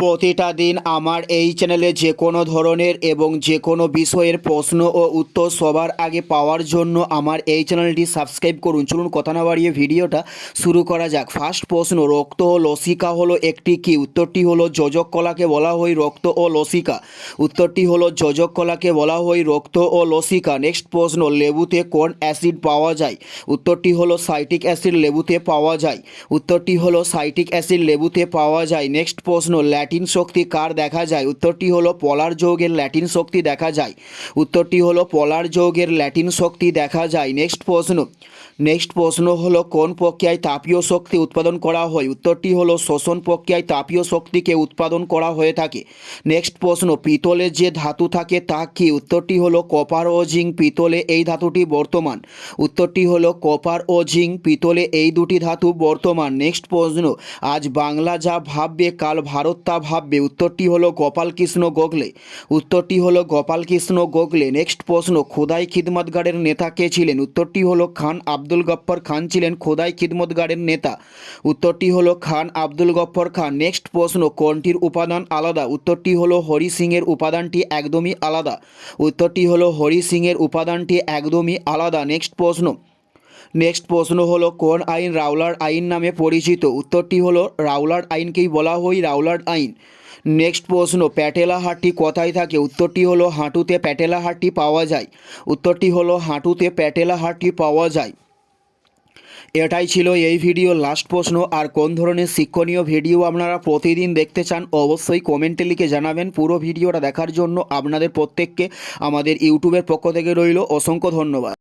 প্রতিটা দিন আমার এই চ্যানেলে যে কোনো ধরনের এবং যে কোনো বিষয়ের প্রশ্ন ও উত্তর সবার আগে পাওয়ার জন্য আমার এই চ্যানেলটি সাবস্ক্রাইব করুন। চলুন কথা না বাড়িয়ে ভিডিওটা শুরু করা যাক। ফার্স্ট প্রশ্ন, রক্ত ও লসিকা হলো একটি কি? উত্তরটি হলো যোজক কলাকে বলা হয় রক্ত ও লসিকা। উত্তরটি হলো যোজক কলাকে বলা হয় রক্ত ও লসিকা। নেক্সট প্রশ্ন, লেবুতে কোন অ্যাসিড পাওয়া যায়? উত্তরটি হলো সাইটিক অ্যাসিড লেবুতে পাওয়া যায়। উত্তরটি হলো সাইটিক অ্যাসিড লেবুতে পাওয়া যায়। নেক্সট প্রশ্ন ল্যাটিন শক্তি কার দেখা যায়? উত্তরটি হলো পলার যৌগের ল্যাটিন শক্তি দেখা যায়। উত্তরটি হলো পলার যৌগের ল্যাটিন শক্তি দেখা যায়। নেক্সট প্রশ্ন। নেক্সট প্রশ্ন হলো, কোন প্রক্রিয়ায় তাপীয় শক্তি উৎপাদন করা হয়? উত্তরটি হলো শোষণ প্রক্রিয়ায় তাপীয় শক্তিকে উৎপাদন করা হয়ে থাকে। নেক্সট প্রশ্ন। পিতলের যে ধাতু থাকে, তা কি? উত্তরটি হলো, কপার ও জিঙ্ক পিতলে এই ধাতুটি বর্তমান। উত্তরটি হলো, কপার ও জিঙ্ক পিতলে এই দুটি ধাতু বর্তমান। নেক্সট প্রশ্ন। আজ বাংলা যা ভাববে, কাল ভারত তা ভাববে, উত্তরটি হলো গোপালকৃষ্ণ গোখলে। উত্তরটি হলো গোপালকৃষ্ণ গোখলে। নেক্সট প্রশ্ন, খোদাই খিদমতগারের নেতা কে ছিলেন? উত্তরটি হলো খান আব্দুল গফ্ফর খান ছিলেন খোদাই খিদমতগারের নেতা। উত্তরটি হলো খান আব্দুল গফ্ফর খান। নেক্সট প্রশ্ন, কোনটির উপাদান আলাদা? উত্তরটি হলো হরি সিংয়ের উপাদানটি একদমই আলাদা। উত্তরটি হলো হরি সিংয়ের উপাদানটি একদমই আলাদা। নেক্সট প্রশ্ন নেক্সট প্রশ্ন হলো, কোন আইন রাওলার আইন নামে পরিচিত? উত্তরটি হলো, রাওলার আইনকেই বলা হয় রাওলার আইন। নেক্সট প্রশ্ন, প্যাটেলা হাটটি কোথায় থাকে? উত্তরটি হলো, হাঁটুতে প্যাটেলা হাটটি পাওয়া যায়। উত্তরটি হলো, হাঁটুতে প্যাটেলা হাটটি পাওয়া যায়। এটাই ছিল এই ভিডিও। লাস্ট প্রশ্ন, আর কোন ধরনের শিক্ষণীয় ভিডিও আপনারা প্রতিদিন দেখতে চান, অবশ্যই কমেন্টে লিখে জানাবেন। পুরো ভিডিওটা দেখার জন্য আপনাদের প্রত্যেককে আমাদের ইউটিউবের পক্ষ থেকে রইল। অসংখ্য ধন্যবাদ।